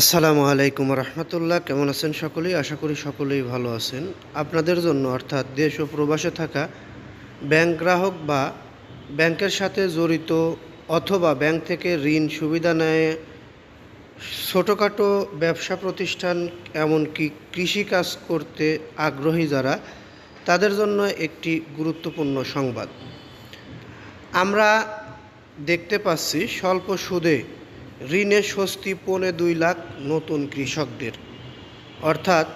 আসসালামু আলাইকুম রহমতুল্লাহ, কেমন আছেন সকলেই? আশা করি সকলেই ভালো আছেন। আপনাদের জন্য অর্থাৎ দেশ ও প্রবাসে থাকা ব্যাংক গ্রাহক বা ব্যাংকের সাথে জড়িত অথবা ব্যাংক থেকে ঋণ, সুবিধা নেয়, ছোটোখাটো ব্যবসা প্রতিষ্ঠান, এমনকি কৃষিকাজ করতে আগ্রহী যারা, তাদের জন্য একটি গুরুত্বপূর্ণ সংবাদ। আমরা দেখতে পাচ্ছি, স্বল্প সুদে ঋণে স্বস্তি পৌনে দুই লাখ নতুন কৃষকদের। অর্থাৎ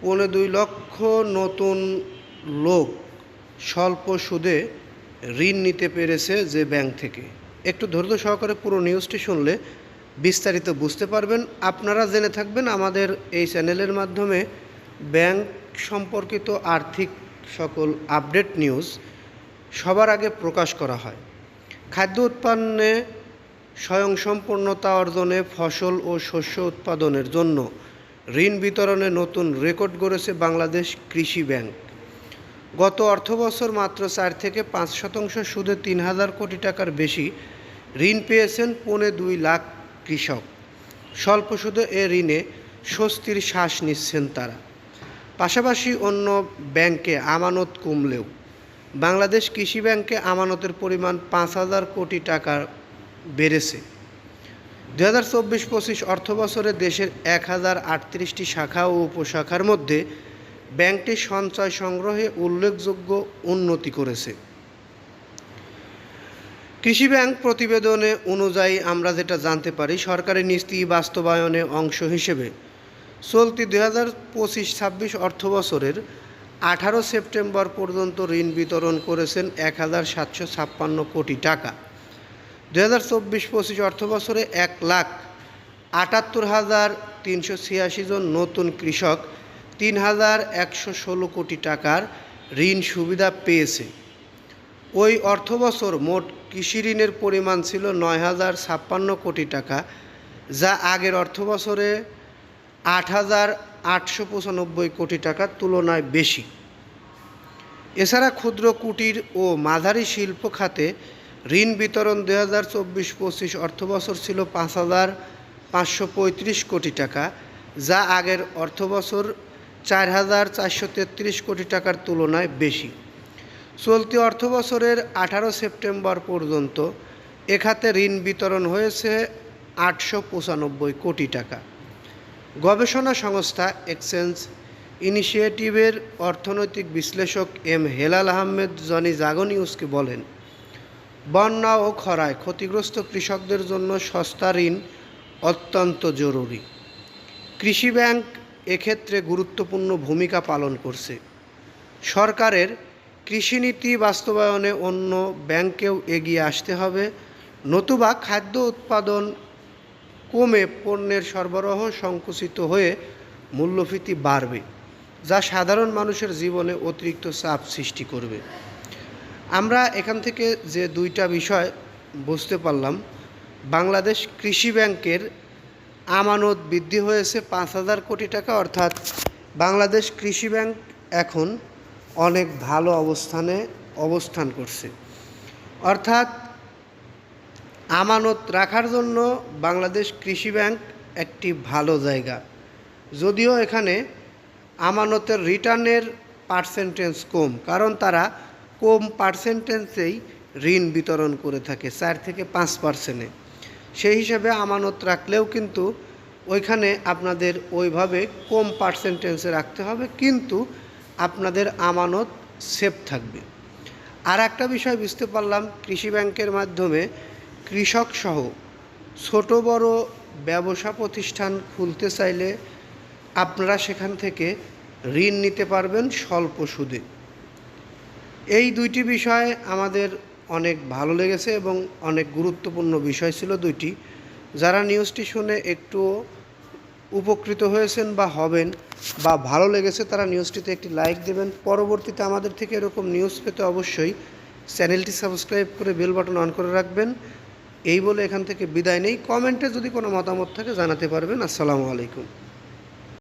পৌনে দুই লক্ষ নতুন লোক স্বল্প সুদে ঋণ নিতে পেরেছে যে ব্যাংক থেকে। একটু ধৈর্য সহকারে পুরো নিউজটি শুনলে বিস্তারিত বুঝতে পারবেন। আপনারা জেনে থাকবেন আমাদের এই চ্যানেলের মাধ্যমে ব্যাংক সম্পর্কিত আর্থিক সকল আপডেট নিউজ সবার আগে প্রকাশ করা হয়। খাদ্য উৎপন্নে স্বয়ংসম্পূর্ণতা অর্জনে ফসল ও শস্য উৎপাদনের জন্য ঋণ বিতরণে নতুন রেকর্ড গড়েছে বাংলাদেশ কৃষি ব্যাংক। গত অর্থবছর মাত্র চার থেকে পাঁচ শতাংশ সুদে তিন হাজার কোটি টাকার বেশি ঋণ পেয়েছেন পৌনে দুই লাখ কৃষক। স্বল্প সুদে এ ঋণে স্বস্তির শ্বাস নিচ্ছেন তারা। পাশাপাশি অন্য ব্যাংকে আমানত কমলেও বাংলাদেশ কৃষি ব্যাংকে আমানতের পরিমাণ পাঁচ হাজার কোটি টাকা বেড়েছে। দু হাজার চব্বিশ পঁচিশ অর্থ বছরে দেশের এক হাজার আটত্রিশটি শাখা ও উপশাখার মধ্যে ব্যাংকটি সঞ্চয় সংগ্রহে উল্লেখযোগ্য উন্নতি করেছে। কৃষি ব্যাংক প্রতিবেদনে অনুযায়ী আমরা যেটা জানতে পারি, সরকারি নীতি বাস্তবায়নে অংশ হিসেবে চলতি দুই হাজার পঁচিশ ছাব্বিশ অর্থ বছরের আঠারো সেপ্টেম্বর পর্যন্ত ঋণ বিতরণ করেছেন এক হাজার সাতশো ছাপ্পান্ন কোটি টাকা। দু হাজার চব্বিশ পঁচিশ অর্থ বছরে এক লাখ আটাত্তর হাজার তিনশো ছিয়াশি জন নতুন কৃষক, তিন হাজার একশো ষোলো কোটি টাকার ঋণ সুবিধা পেয়েছে। ওই অর্থবছর মোট কৃষি ঋণের পরিমাণ ছিল নয় হাজার ছাপ্পান্ন কোটি টাকা, যা আগের অর্থবছরে আট হাজার আটশো পঁচানব্বই কোটি টাকার তুলনায় বেশি। এছাড়া ক্ষুদ্র কুটির ও মাঝারি শিল্প খাতে ঋণ বিতরণ দুই হাজার চব্বিশ পঁচিশ অর্থবছর ছিল পাঁচ হাজার পাঁচশো পঁয়ত্রিশ কোটি টাকা, যা আগের অর্থবছর চার হাজার চারশো তেত্রিশ কোটি টাকার তুলনায় বেশি। চলতি অর্থবছরের আঠারো সেপ্টেম্বর পর্যন্ত এ খাতে ঋণ বিতরণ হয়েছে আটশো পঁচানব্বই কোটি টাকা। গবেষণা সংস্থা এক্সচেঞ্জ ইনিশিয়েটিভের অর্থনৈতিক বিশ্লেষক এম হেলাল আহমেদ জনি জাগনিউসকে বলেন বন্যা ও খরায় ক্ষতিগ্রস্ত কৃষকদের জন্য সস্তা ঋণ অত্যন্ত জরুরি। কৃষি ব্যাংক এক্ষেত্রে গুরুত্বপূর্ণ ভূমিকা পালন করছে। সরকারের কৃষিনীতি বাস্তবায়নে অন্য ব্যাংকেও এগিয়ে আসতে হবে। নতুবা খাদ্য উৎপাদন কমে পণ্যের সরবরাহ সংকুচিত হয়ে মূল্যস্ফীতি বাড়বে, যা সাধারণ মানুষের জীবনে অতিরিক্ত চাপ সৃষ্টি করবে। আমরা এখান থেকে যে দুইটা বিষয় বুঝতে পারলাম, বাংলাদেশ কৃষি ব্যাংকের আমানত বৃদ্ধি হয়েছে পাঁচ হাজার কোটি টাকা, অর্থাৎ বাংলাদেশ কৃষি ব্যাংক এখন অনেক ভালো অবস্থানে অবস্থান করছে। অর্থাৎ আমানত রাখার জন্য বাংলাদেশ কৃষি ব্যাংক একটি ভালো জায়গা। যদিও এখানে আমানতের রিটার্নের পার্সেন্টেজ কম, কারণ তারা কম পার্সেন্টেজেই ঋণ বিতরণ করে থাকে, চার থেকে পাঁচ পার্সেন্টে। সেই হিসাবে আমানত রাখলেও কিন্তু ওইখানে আপনাদের ওইভাবে কম পার্সেন্টেজে রাখতে হবে, কিন্তু আপনাদের আমানত সেফ থাকবে। আর একটা বিষয় বুঝতে পারলাম, কৃষি ব্যাংকের মাধ্যমে কৃষক সহ ছোট বড় ব্যবসা প্রতিষ্ঠান খুলতে চাইলে আপনারা সেখান থেকে ঋণ নিতে পারবেন স্বল্প সুদে। এই দুইটি বিষয় আমাদের অনেক ভালো লেগেছে এবং অনেক গুরুত্বপূর্ণ বিষয় ছিল দুইটি। যারা নিউজটি শুনে একটু উপকৃত হয়েছেন বা হবেন বা ভালো লেগেছে, তারা নিউজটিতে একটি লাইক দেবেন। পরবর্তীতে আমাদের থেকে এরকম নিউজ পেতে অবশ্যই চ্যানেলটি সাবস্ক্রাইব করে বেল বাটন অন করে রাখবেন। এই বলে এখান থেকে বিদায় নেই। কমেন্টে যদি কোনো মতামত থাকে জানাতে পারবেন। আসসালামু আলাইকুম।